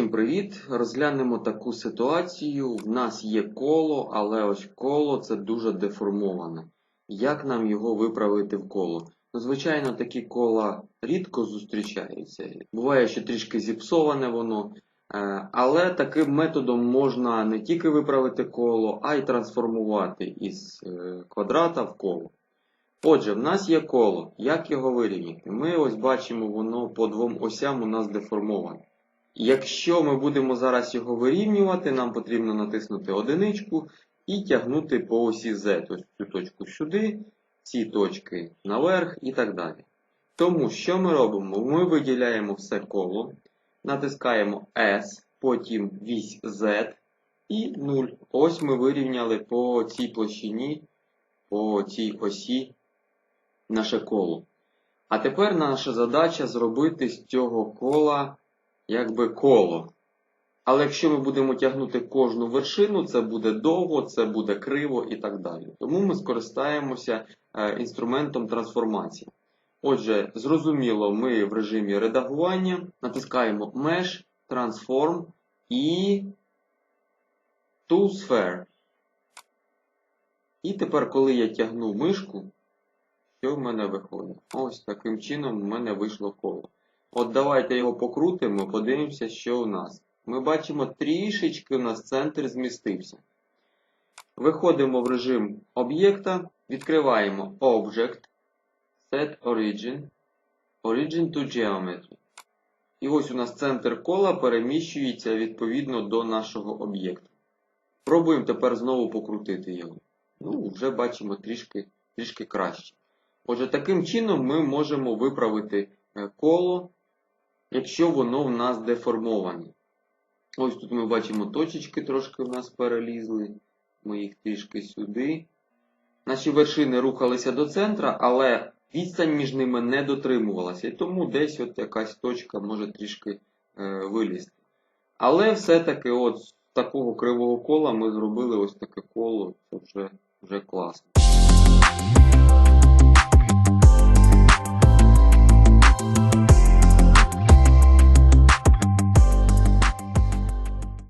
привіт! Розглянемо таку ситуацію. В нас є коло, але ось коло це дуже деформоване. Як нам його виправити в коло? Ну, звичайно, такі кола рідко зустрічаються. Буває, що трішки зіпсоване воно. Е, Але таким методом можна не тільки виправити коло, а й трансформувати із е, квадрата в коло. Отже, в нас є коло. Як його вирівняти? Ми ось бачимо, воно по двом осям у нас деформоване. Якщо ми будемо зараз його вирівнювати, нам потрібно натиснути одиничку і тягнути по осі Z. Ось цю точку сюди, ці точки наверх і так далі. Тому що ми робимо? Ми виділяємо все коло, натискаємо S, потім вісь Z і 0. Ось ми вирівняли по цій площині, по цій осі наше коло. А тепер наша задача зробити з цього кола якби коло. Але якщо ми будемо тягнути кожну вершину, це буде довго, це буде криво і так далі. Тому ми скористаємося е, інструментом трансформації. Отже, зрозуміло, ми в режимі редагування натискаємо Mesh, Transform і To Sphere. І тепер, коли я тягну мишку, що в мене виходить? Ось таким чином в мене вийшло коло. От давайте його покрутимо, подивимося, що у нас. Ми бачимо, трішечки у нас центр змістився. Виходимо в режим об'єкта, відкриваємо Object, Set Origin, Origin to Geometry. І ось у нас центр кола переміщується відповідно до нашого об'єкта. Пробуємо тепер знову покрутити його. Ну, вже бачимо трішки, трішки краще. Отже, таким чином ми можемо виправити е, коло, якщо воно в нас деформоване. Ось тут ми бачимо точечки трошки в нас перелізли. Ми їх трішки сюди. Наші вершини рухалися до центра, але відстань між ними не дотримувалася. І тому десь от якась точка може трішки е, вилізти. Але все-таки от з такого кривого кола ми зробили ось таке коло. Це вже, вже класно.